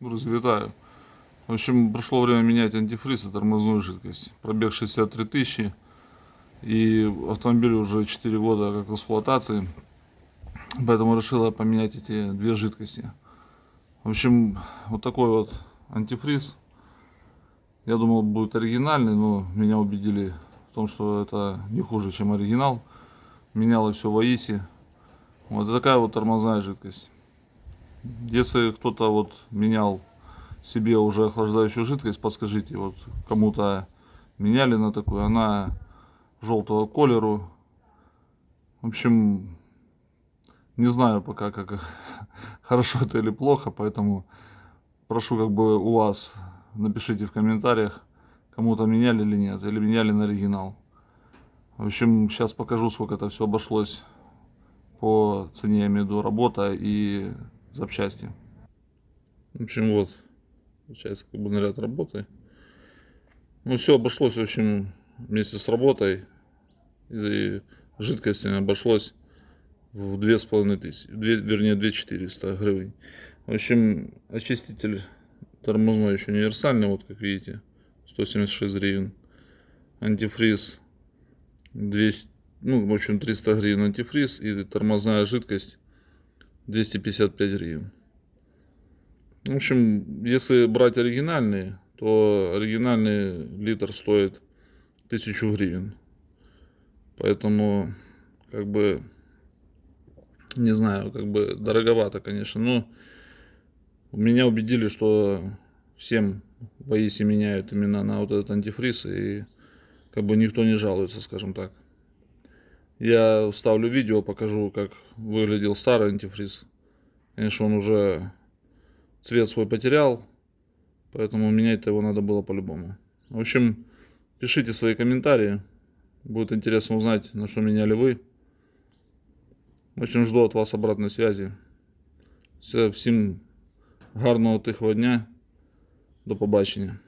Вітаю. В общем, пришло время менять антифриз и тормозную жидкость. Пробег 63 тысячи. И автомобиль уже 4 года как в эксплуатации. Поэтому решила поменять эти две жидкости. В общем, вот такой вот антифриз. Я думал, будет оригинальный, но меня убедили в том, что это не хуже, чем оригинал. Меняло все в АИСе. Вот такая вот тормозная жидкость. Если кто-то вот менял себе уже охлаждающую жидкость, подскажите, вот кому-то меняли на такую, она желтого колеру. В общем, не знаю пока, как хорошо это или плохо, поэтому прошу как бы у вас напишите в комментариях, кому-то меняли или нет, или меняли на оригинал. В общем, сейчас покажу, сколько это все обошлось по цене, я имею в виду, работа и запчасти. В общем, вот, получается, как бы наряд работы. Ну, все обошлось, в общем, вместе с работой и жидкостями обошлось в две с половиной тысячи, две, вернее, две четыреста гривен. В общем, очиститель тормозной еще универсальный, вот как видите, 176 гривен. Антифриз 200, ну, в общем, 300 гривен антифриз и тормозная жидкость 255 гривен. В общем, если брать оригинальные, то оригинальный литр стоит 1000 гривен. Поэтому, как бы, не знаю, как бы дороговато, конечно, но меня убедили, что всем в АИСе меняют именно на вот этот антифриз, и как бы никто не жалуется, скажем так. Я вставлю видео, покажу, как выглядел старый антифриз. Конечно, он уже цвет свой потерял, поэтому менять-то его надо было по-любому. В общем, пишите свои комментарии. Будет интересно узнать, на что меняли вы. Общем, жду от вас обратной связи. Все, всім гарного тихого дня. До побачення.